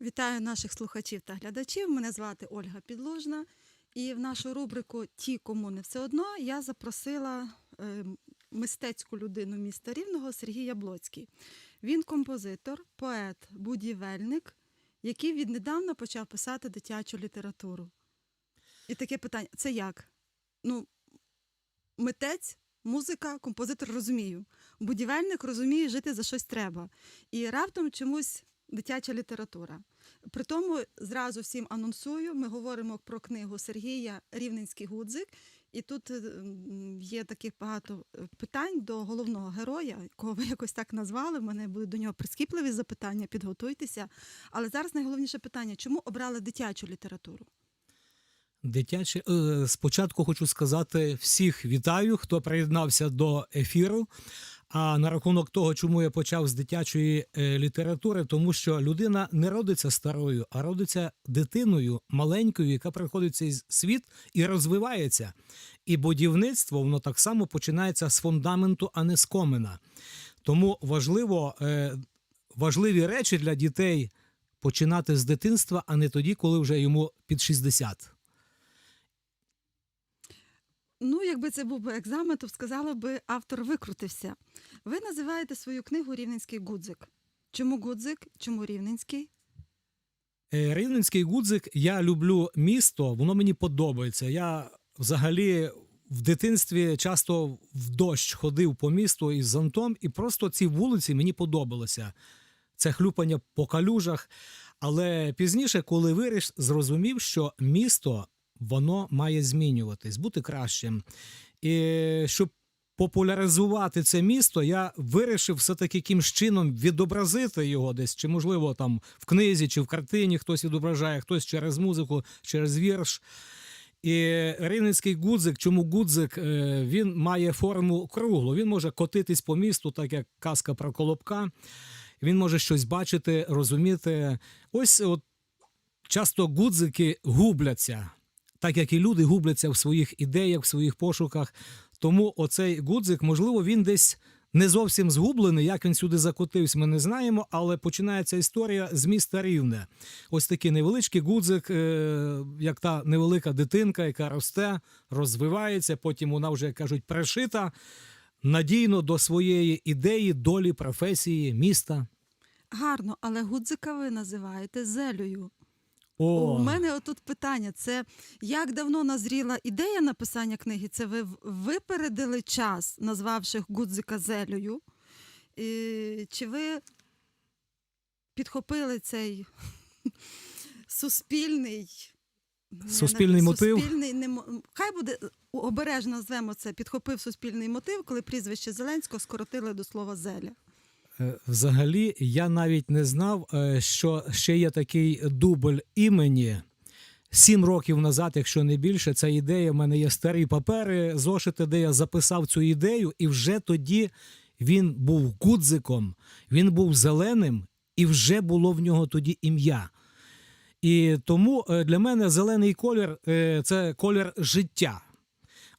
Вітаю наших слухачів та глядачів. Мене звати Ольга Підлужна. І в нашу рубрику Ті, кому не все одно я запросила е, мистецьку людину міста Рівного Сергій Яблоцький. Він композитор, поет, будівельник, який віднедавна почав писати дитячу літературу. І таке питання: це як? Ну, митець, музика, композитор розумію. Будівельник розуміє, жити за щось треба. І раптом чомусь дитяча література. При тому зразу всім анонсую. Ми говоримо про книгу Сергія Рівненський гудзик. І тут е, є таких багато е, питань до головного героя, якого ви якось так назвали. В мене будуть до нього прискіпливі запитання, підготуйтеся. Але зараз найголовніше питання: чому обрали дитячу літературу? Дитяче спочатку хочу сказати всіх вітаю, хто приєднався до ефіру. А на рахунок того, чому я почав з дитячої е, літератури, тому що людина не родиться старою, а родиться дитиною маленькою, яка приходить в цей світ і розвивається. І будівництво воно так само починається з фундаменту, а не з комина. Тому важливо, е, важливі речі для дітей починати з дитинства, а не тоді, коли вже йому під 60. Ну, якби це був би екзамен, то сказала би автор викрутився. Ви називаєте свою книгу Рівненський гудзик. Чому гудзик? Чому рівненський? Е, Рівненський гудзик, я люблю місто, воно мені подобається. Я взагалі в дитинстві часто в дощ ходив по місту із зонтом, і просто ці вулиці мені подобалися. Це хлюпання по калюжах. Але пізніше, коли виріс, зрозумів, що місто воно має змінюватись, бути кращим. І щоб популяризувати це місто, я вирішив все-таки якимсь чином відобразити його десь, чи можливо там в книзі, чи в картині хтось відображає, хтось через музику, через вірш. І Рівненський гудзик, чому гудзик, Е, він має форму круглу. Він може котитись по місту, так як казка про колобка. Він може щось бачити, розуміти. Ось от часто гудзики губляться, так як і люди губляться в своїх ідеях, в своїх пошуках. Тому оцей гудзик, можливо, він десь не зовсім згублений. Як він сюди закотився, ми не знаємо. Але починається історія з міста Рівне. Ось такий невеличкий гудзик, е, як та невелика дитинка, яка росте, розвивається. Потім вона вже як кажуть пришита надійно до своєї ідеї, долі, професії, міста. Гарно, але гудзика ви називаєте зелею. О, У мене отут питання: це як давно назріла ідея написання книги? Це ви випередили час, назвавши гудзика зелею? І, чи ви підхопили цей суспільний. Суспільний не- мотив? Суспільний, не хай буде обережно назвемо це, підхопив суспільний мотив, коли прізвище Зеленського скоротили до слова зеля. Е, Взагалі, я навіть не знав, е, що ще є такий дубль імені. Сім років назад, якщо не більше, ця ідея. в мене є старі папери, зошити, де я записав цю ідею, і вже тоді він був гудзиком, він був зеленим, і вже було в нього тоді ім'я. І тому е, для мене зелений колір це колір життя.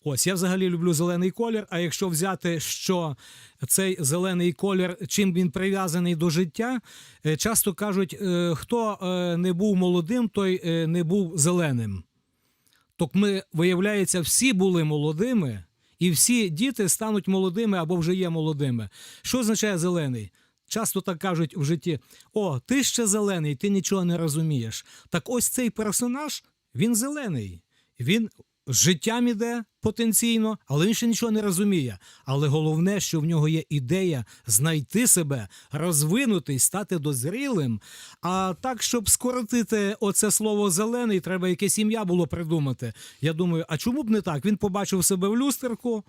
Ось я взагалі люблю зелений колір. А якщо взяти, що цей зелений колір, чим він прив'язаний до життя, е, часто кажуть, е, хто е, не був молодим, той не був зеленим. Так ми, виявляється, всі були молодими, і всі діти стануть молодими або вже є молодими. Що означає зелений? Часто так кажуть в житті: о, ти ще зелений, ти нічого не розумієш. Так ось цей персонаж, він зелений. Він життям іде потенційно, але він ще нічого не розуміє. Але головне, що в нього є ідея знайти себе, розвинутись, стати дозрілим. А так, щоб скоротити оце слово зелений, треба якесь ім'я було придумати. Я думаю, а чому б не так? Він побачив себе в люстерку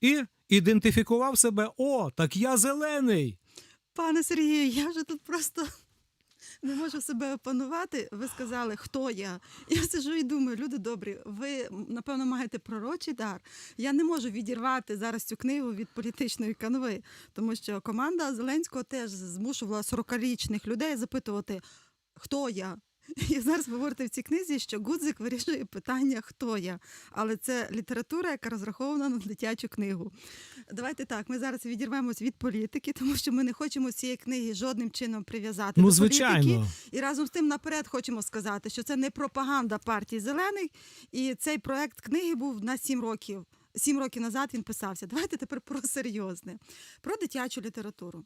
і ідентифікував себе: о, так я зелений. Пане Сергію, я вже тут просто не можу себе опанувати. Ви сказали, хто я. Я сижу і думаю, люди добрі, ви напевно маєте пророчий дар. Я не можу відірвати зараз цю книгу від політичної канви, тому що команда Зеленського теж змушувала 40-річних людей запитувати, хто я. І зараз ви говорите в цій книзі, що Гудзик вирішує питання, хто я. Але це література, яка розрахована на дитячу книгу. Давайте так, ми зараз відірвемось від політики, тому що ми не хочемо цієї книги жодним чином прив'язати Ну, до політики. І разом з тим наперед хочемо сказати, що це не пропаганда партії зелених, і цей проект книги був на сім років. Сім років назад він писався. Давайте тепер про серйозне, про дитячу літературу.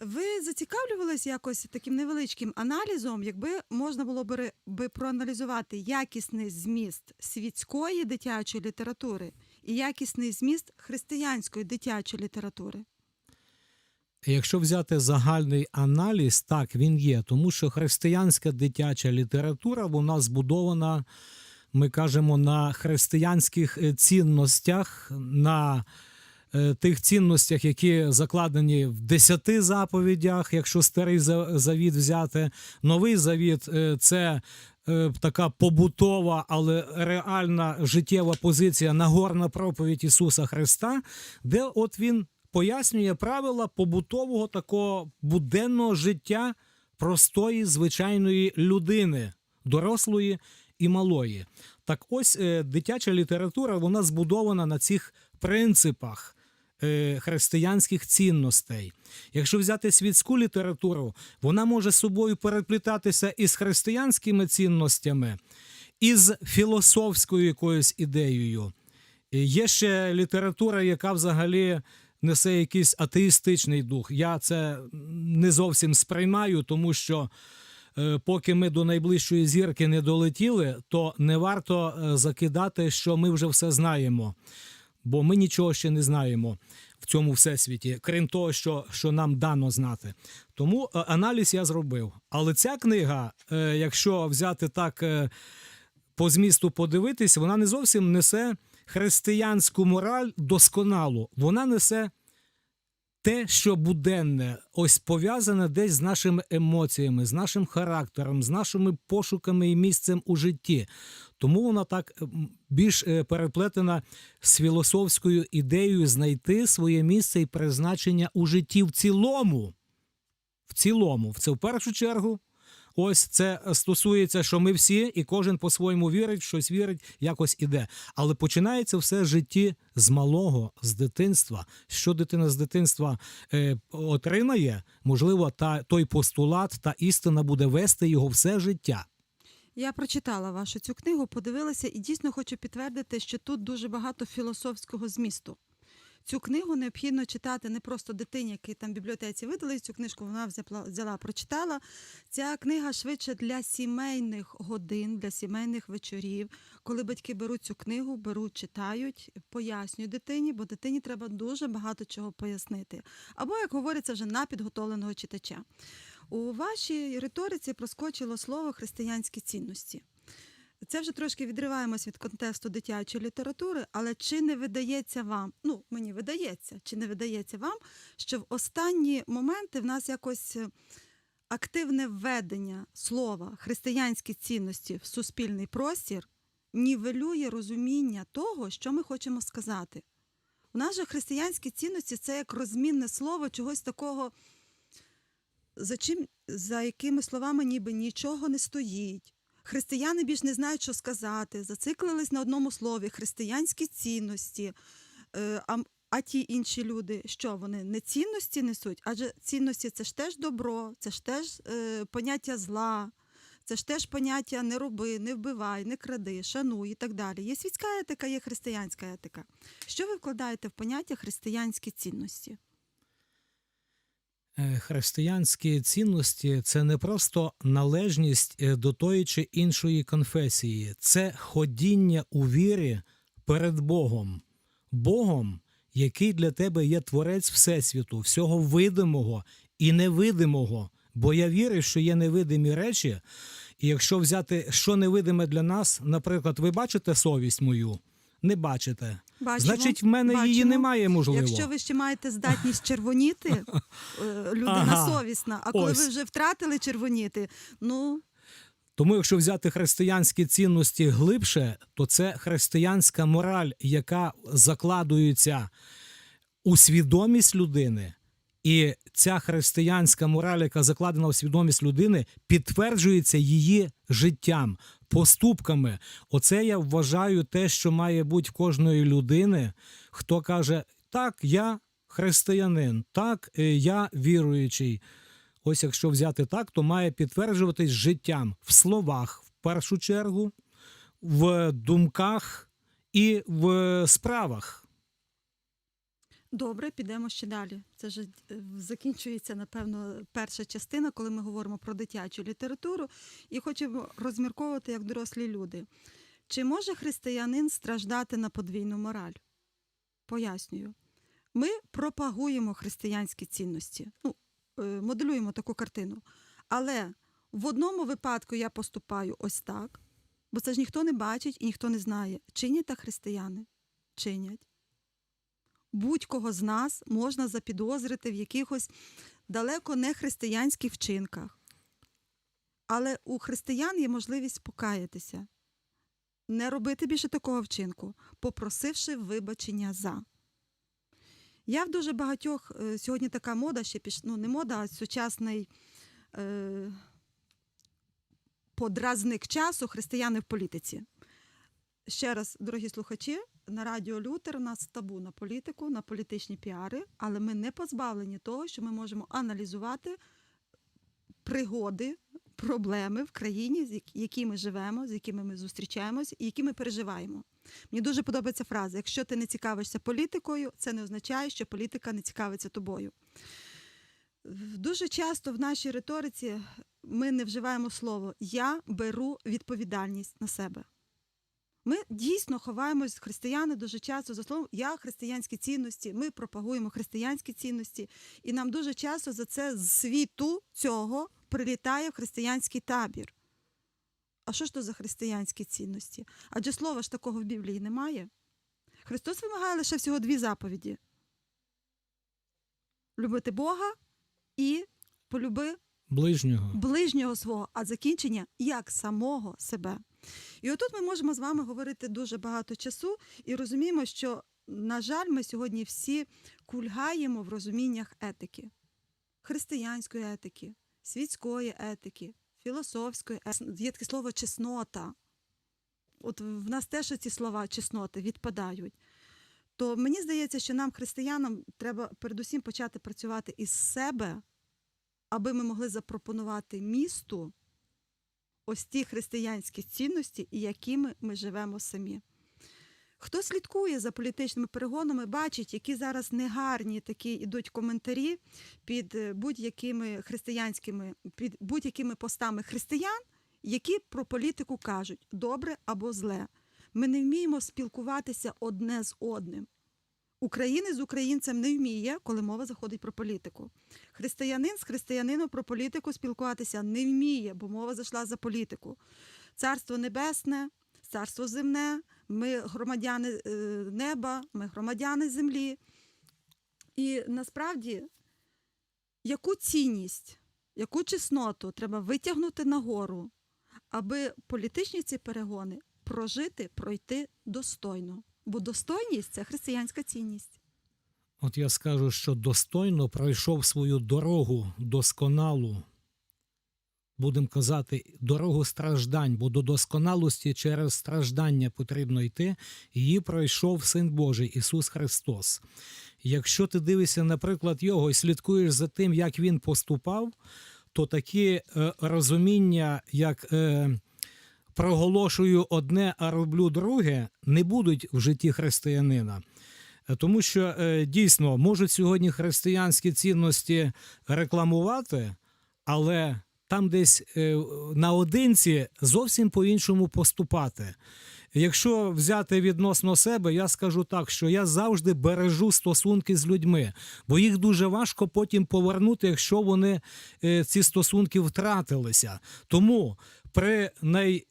Ви зацікавлювалися якось таким невеличким аналізом, якби можна було би, би проаналізувати якісний зміст світської дитячої літератури і якісний зміст християнської дитячої літератури. Якщо взяти загальний аналіз, так він є, тому що християнська дитяча література вона збудована, ми кажемо, на християнських е, цінностях, на тих цінностях, які закладені в десяти заповідях, якщо старий за- завіт взяти. Новий завіт е, це е, така побутова, але реальна життєва позиція Нагорна проповідь Ісуса Христа, де от він пояснює правила побутового такого буденного життя простої звичайної людини, дорослої і малої. Так ось е, дитяча література вона збудована на цих принципах е, християнських цінностей. Якщо взяти світську літературу, вона може собою переплітатися із християнськими цінностями, із філософською якоюсь ідеєю. Є ще література, яка взагалі несе якийсь атеїстичний дух. Я це не зовсім сприймаю, тому що е, поки ми до найближчої зірки не долетіли, то не варто е, закидати, що ми вже все знаємо, бо ми нічого ще не знаємо в цьому всесвіті, крім того, що, що нам дано знати. Тому е, аналіз я зробив. Але ця книга, е, якщо взяти так. е, по змісту подивитись, вона не зовсім несе християнську мораль досконалу. Вона несе те, що буденне, ось пов'язане десь з нашими емоціями, з нашим характером, з нашими пошуками і місцем у житті. Тому вона так більш е, переплетена з філософською ідеєю знайти своє місце і призначення у житті в цілому. В цілому, це в першу чергу. Ось це стосується, що ми всі, і кожен по-своєму вірить, щось вірить, якось іде. Але починається все житті з малого, з дитинства. Що дитина з дитинства е, отримає, можливо, та той постулат, та істина буде вести його все життя. Я прочитала вашу цю книгу, подивилася і дійсно хочу підтвердити, що тут дуже багато філософського змісту. Цю книгу необхідно читати не просто дитині, який там в бібліотеці видали цю книжку, вона взяла, прочитала. Ця книга швидше для сімейних годин, для сімейних вечорів, коли батьки беруть цю книгу, беруть, читають, пояснюють дитині, бо дитині треба дуже багато чого пояснити. Або, як говориться, вже на підготовленого читача. У вашій риториці проскочило слово християнські цінності. Це вже трошки відриваємось від контексту дитячої літератури, але чи не видається вам, ну мені видається, чи не видається вам, що в останні моменти в нас якось е, активне введення слова християнські цінності в суспільний простір нівелює розуміння того, що ми хочемо сказати. У нас же християнські цінності це як розмінне слово чогось такого, за чим, за якими словами ніби нічого не стоїть. Християни більш не знають, що сказати, зациклились на одному слові християнські цінності. Е, А, а ті інші люди, що вони не цінності несуть? Адже цінності це ж теж добро, це ж теж е, поняття зла, це ж теж поняття не роби, не вбивай, не кради, шануй і так далі. Є світська етика, є християнська етика. Що ви вкладаєте в поняття християнські цінності? Е, Християнські цінності це не просто належність е, до тої чи іншої конфесії, це ходіння у вірі перед Богом, Богом, який для тебе є творець Всесвіту, всього видимого і невидимого. Бо я вірю, що є невидимі речі, і якщо взяти що невидиме для нас, наприклад, ви бачите совість мою? Не бачите. Бачимо, Значить, в мене її немає, можливо. Якщо ви ще маєте здатність червоніти, е, людина Ага, совісна. А коли ось. ви вже втратили червоніти, ну Тому, якщо взяти християнські цінності глибше, то це християнська мораль, яка закладується у свідомість людини І ця християнська мораль, яка закладена в свідомість людини, підтверджується її життям, поступками. Оце я вважаю те, що має бути в кожної людини, хто каже: так, я християнин, так, е, я віруючий. Ось якщо взяти так, то має підтверджуватись життям в словах, в першу чергу, в думках і в справах. Добре, підемо ще далі. Це ж е, закінчується, напевно, перша частина, коли ми говоримо про дитячу літературу, і хочемо розмірковувати як дорослі люди. Чи може християнин страждати на подвійну мораль? Пояснюю. Ми пропагуємо християнські цінності, ну, е, моделюємо таку картину. Але в одному випадку я поступаю ось так, бо це ж ніхто не бачить і ніхто не знає, чинять так християни? Чинять будь-кого з нас можна запідозрити в якихось далеко не християнських вчинках. Але у християн є можливість покаятися, не робити більше такого вчинку, попросивши вибачення за. Я в дуже багатьох е, сьогодні така мода ще піш... ну не мода, а сучасний е... подразник часу християни в політиці. Ще раз, дорогі слухачі, на радіо Лютер у нас табу на політику, на політичні піари, але ми не позбавлені того, що ми можемо аналізувати пригоди, проблеми в країні, з як- які ми живемо, з якими ми зустрічаємось і які ми переживаємо. Мені дуже подобається фраза: якщо ти не цікавишся політикою, це не означає, що політика не цікавиться тобою. Дуже часто в нашій риториці ми не вживаємо слово Я беру відповідальність на себе. Ми дійсно ховаємось християни дуже часто за словом я християнські цінності. Ми пропагуємо християнські цінності, і нам дуже часто за це з світу цього прилітає в християнський табір. А що ж то за християнські цінності? Адже слова ж такого в Біблії немає. Христос вимагає лише всього дві заповіді: любити Бога і полюби Ближнього. ближнього свого, а закінчення як самого себе. І отут ми можемо з вами говорити дуже багато часу і розуміємо, що, на жаль, ми сьогодні всі кульгаємо в розуміннях етики, християнської етики, світської етики, філософської етики. Є таке слово чеснота. От в нас теж ці слова чесноти відпадають. То мені здається, що нам, християнам, треба передусім почати працювати із себе, аби ми могли запропонувати місту ось ті християнські цінності, якими ми живемо самі. Хто слідкує за політичними перегонами, бачить, які зараз негарні такі йдуть коментарі під е, будь-якими християнськими, під будь-якими постами християн, які про політику кажуть добре або зле. Ми не вміємо спілкуватися одне з одним. Українець з українцем не вміє, коли мова заходить про політику. Християнин з християнином про політику спілкуватися не вміє, бо мова зайшла за політику. Царство небесне, царство земне, ми громадяни е, неба, ми громадяни землі. І насправді, яку цінність, яку чесноту треба витягнути нагору, аби політичні ці перегони прожити, пройти достойно. Бо достойність це християнська цінність. От я скажу, що достойно пройшов свою дорогу досконалу. Будемо казати, дорогу страждань, бо до досконалості через страждання потрібно йти. Її пройшов Син Божий Ісус Христос. Якщо ти дивишся, наприклад, його і слідкуєш за тим, як він поступав, то такі е, розуміння, як е, проголошую одне, а роблю друге, не будуть в житті християнина. Е, Тому що е, дійсно можуть сьогодні християнські цінності рекламувати, але там десь е, наодинці зовсім по-іншому поступати. Якщо взяти відносно себе, я скажу так, що я завжди бережу стосунки з людьми, бо їх дуже важко потім повернути, якщо вони ці стосунки втратилися. Тому при найменших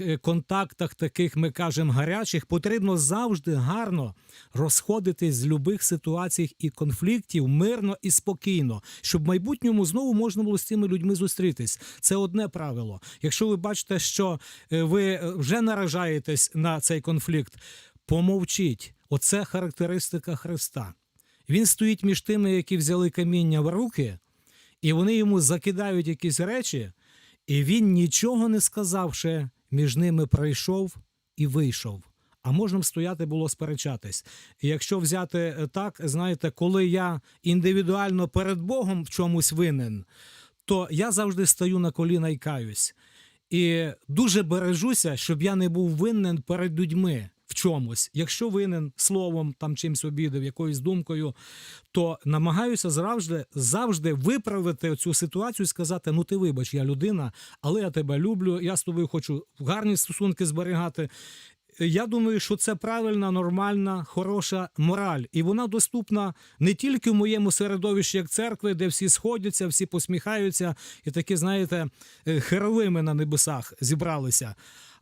е, контактах, таких ми кажемо гарячих, потрібно завжди гарно розходитись з любих ситуацій і конфліктів мирно і спокійно, щоб в майбутньому знову можна було з цими людьми зустрітись. Це одне правило. Якщо ви бачите, що е, ви е, вже наражаєтесь на цей конфлікт, помовчіть. Оце характеристика Христа. Він стоїть між тими, які взяли каміння в руки, і вони йому закидають якісь речі, і він нічого не сказавши, між ними пройшов і вийшов. А можна стояти було сперечатись. І якщо взяти е, так, знаєте, коли я індивідуально перед Богом в чомусь винен, то я завжди стаю на коліна і каюсь. І дуже бережуся, щоб я не був винен перед людьми чомусь. Якщо винен словом, там чимсь обідав, якоюсь думкою, то намагаюся завжди, завжди виправити цю ситуацію і сказати: ну ти вибач, я людина, але я тебе люблю, я з тобою хочу гарні стосунки зберігати. Я думаю, що це правильна, нормальна, хороша мораль, і вона доступна не тільки в моєму середовищі, як церкви, де всі сходяться, всі посміхаються, і такі, знаєте, е, херовими на небесах зібралися.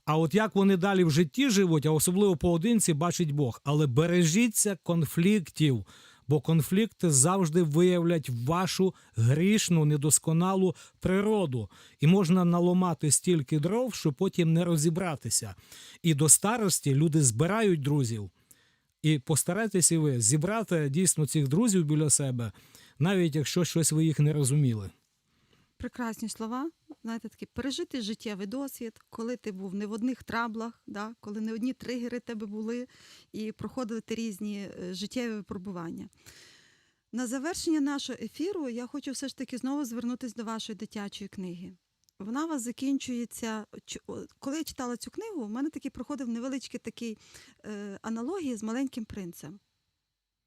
А от як вони далі в житті живуть, а особливо поодинці, бачить Бог. Але бережіться конфліктів, бо конфлікти завжди виявлять вашу грішну, недосконалу природу. І можна наломати стільки дров, що потім не розібратися. І до старості люди збирають друзів. І постарайтеся ви зібрати дійсно цих друзів біля себе, навіть якщо щось ви їх не розуміли. Прекрасні слова. Знаєте, такі пережити життєвий досвід, коли ти був не в одних траблах, да, коли не одні тригери тебе були, і проходили ти різні е, життєві випробування. На завершення нашого ефіру я хочу все ж таки знову звернутися до вашої дитячої книги. Вона у вас закінчується. Коли я читала цю книгу, у мене такий проходив невеличкий такий е, аналогії з маленьким принцем.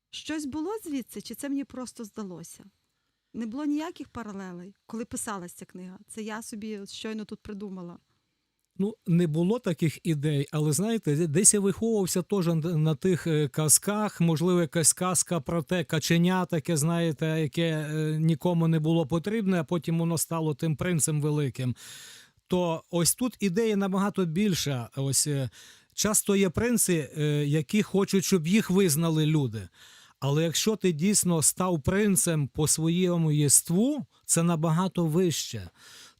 Щось було звідси, чи це мені просто здалося? Не було ніяких паралелей, коли писалась ця книга. Це я собі щойно тут придумала. Ну, не було таких ідей, але знаєте, десь я виховувався теж на- тих е, казках. Можливо, якась казка про те каченя, таке, знаєте, яке е, нікому не було потрібне, а потім воно стало тим принцем великим. То ось тут ідея набагато більша. Ось е, часто є принци, які хочуть, щоб їх визнали люди. Але якщо ти дійсно став принцем по своєму єству, це набагато вище.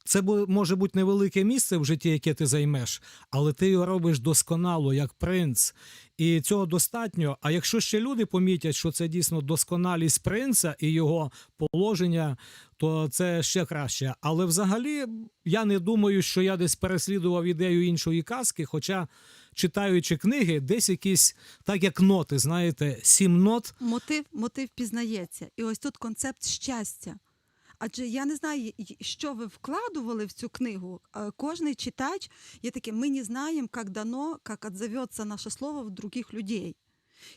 Це може бути невелике місце в житті, яке ти займеш, але ти його робиш досконало, як принц. І цього достатньо. А якщо ще люди помітять, що це дійсно досконалість принца і його положення, то це ще краще. Але взагалі я не думаю, що я десь переслідував ідею іншої казки, хоча. Читаючи книги, десь якісь, так як ноти, знаєте, сім нот Мотив, мотив пізнається. І ось тут концепт щастя. Адже я не знаю, що ви вкладували в цю книгу. Е, Кожний читач є таким, ми не знаємо, як дано, як отзоветься наше слово в других людей.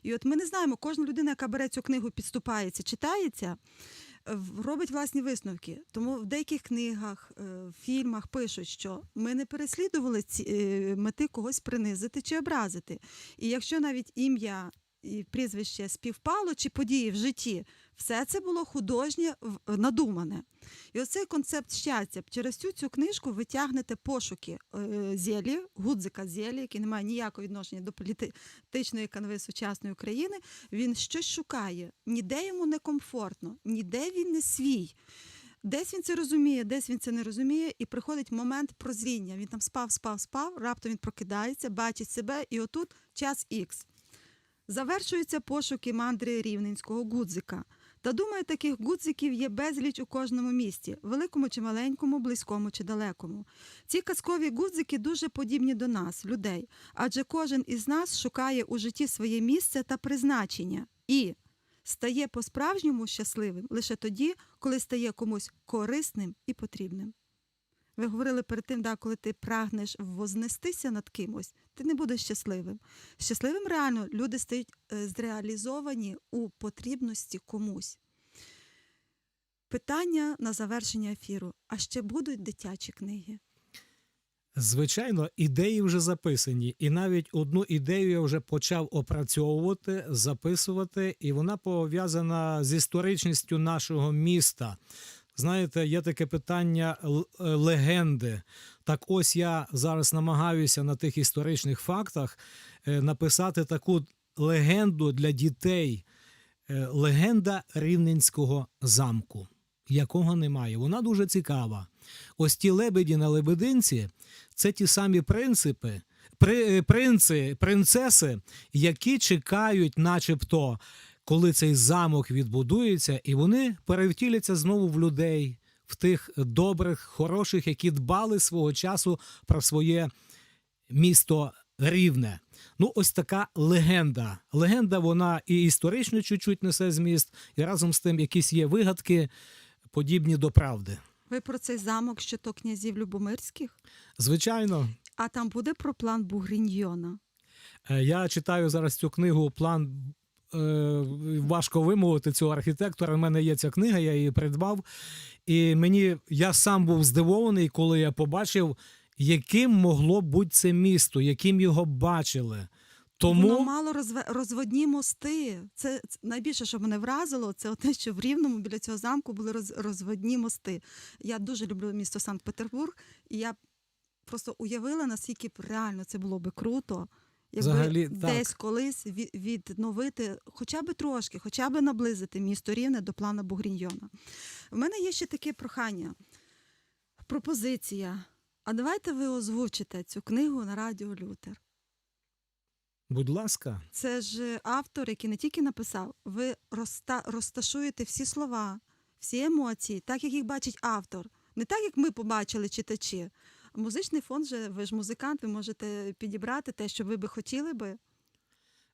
І от ми не знаємо, кожна людина, яка бере цю книгу, підступається, читається, робить власні висновки. Тому в деяких книгах, е, фільмах пишуть, що ми не переслідували ці е, мети когось принизити чи образити. І якщо навіть ім'я і прізвище співпало чи події в житті, все це було художнє надумане. І оцей концепт щастя. Через цю цю книжку ви тягнете пошуки е, зелі, гудзика зелі, який не має ніякого відношення до політичної канви сучасної України. Він щось шукає, ніде йому не комфортно, ніде він не свій. Десь він це розуміє, десь він це не розуміє, і приходить момент прозріння. Він там спав, спав, спав, раптом він прокидається, бачить себе, і отут час ікс. Завершуються пошуки мандри рівненського гудзика. Та думаю, таких гудзиків є безліч у кожному місті, великому чи маленькому, близькому чи далекому. Ці казкові гудзики дуже подібні до нас, людей, адже кожен із нас шукає у житті своє місце та призначення і стає по-справжньому щасливим лише тоді, коли стає комусь корисним і потрібним. Ви говорили перед тим, да, коли ти прагнеш вознестися над кимось, ти не будеш щасливим. Щасливим реально люди стають е, зреалізовані у потрібності комусь. Питання на завершення ефіру: а ще будуть дитячі книги? Звичайно, ідеї вже записані, і навіть одну ідею я вже почав опрацьовувати, записувати, і вона пов'язана з історичністю нашого міста. Знаєте, є таке питання е, легенди. Так ось я зараз намагаюся на тих історичних фактах е, написати таку легенду для дітей. Е, Легенда Рівненського замку, якого немає. Вона дуже цікава. Ось ті лебеді на лебединці це ті самі принципи, при, принци, принцеси, які чекають, начебто, коли цей замок відбудується, і вони перевтіляться знову в людей, в тих добрих, хороших, які дбали свого часу про своє місто Рівне. Ну, ось така легенда. Легенда, вона і історично чуть-чуть несе зміст, і разом з тим якісь є вигадки, подібні до правди. Ви про цей замок, що то князів Любомирських? Звичайно, А там буде про план Бугріньйона. Е, Я читаю зараз цю книгу План. Е, Важко вимовити цього архітектора. У мене є ця книга, я її придбав. І мені я сам був здивований, коли я побачив, яким могло бути це місто, яким його бачили. Воно мало розводні мости. Це, найбільше, що мене вразило, це те, що в Рівному біля цього замку були роз... розводні мости. Я дуже люблю місто Санкт-Петербург, і я просто уявила, наскільки реально це було би круто. Якби Взагалі, так. десь колись від- відновити, хоча б трошки, хоча б наблизити місто Рівне до плана Бугріньйона. В мене є ще таке прохання, пропозиція. А давайте ви озвучите цю книгу на радіо Лютер. будь ласка, Це ж автор, який не тільки написав, ви розта... розташуєте всі слова, всі емоції, так як їх бачить автор. Не так, як ми побачили читачі. Музичний фонд же, ви ж музикант, ви можете підібрати те, що ви би хотіли би.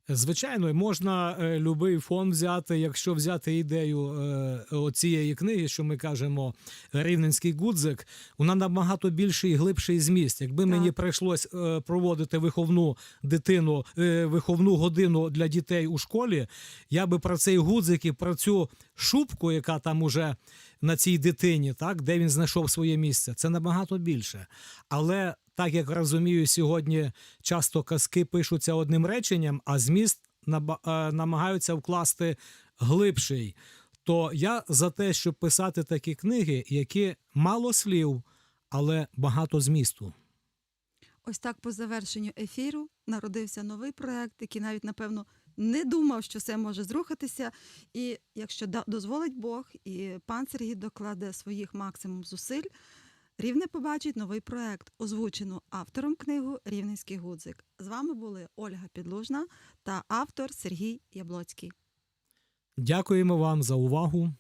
Звичайно, можна е, любий фон взяти, якщо взяти ідею е, оцієї книги, що ми кажемо Рівненський гудзик, вона набагато більший і глибший зміст. Якби мені прийшлось е, проводити виховну дитину, е, виховну годину для дітей у школі, я би про цей гудзик і про цю шубку, яка там уже на цій дитині, так, де він знайшов своє місце, це набагато більше. Але так як розумію, сьогодні часто казки пишуться одним реченням, а зміст е, намагаються вкласти глибший. То я за те, щоб писати такі книги, які мало слів, але багато змісту. Ось так по завершенню ефіру народився новий проект, який навіть, напевно, не думав, що все може зрухатися. І якщо дозволить Бог, і пан Сергій докладе своїх максимум зусиль, Рівне побачить новий проект, озвучену автором книгу Рівненський гудзик. З вами були Ольга Підлужна та автор Сергій Яблоцький. Дякуємо вам за увагу.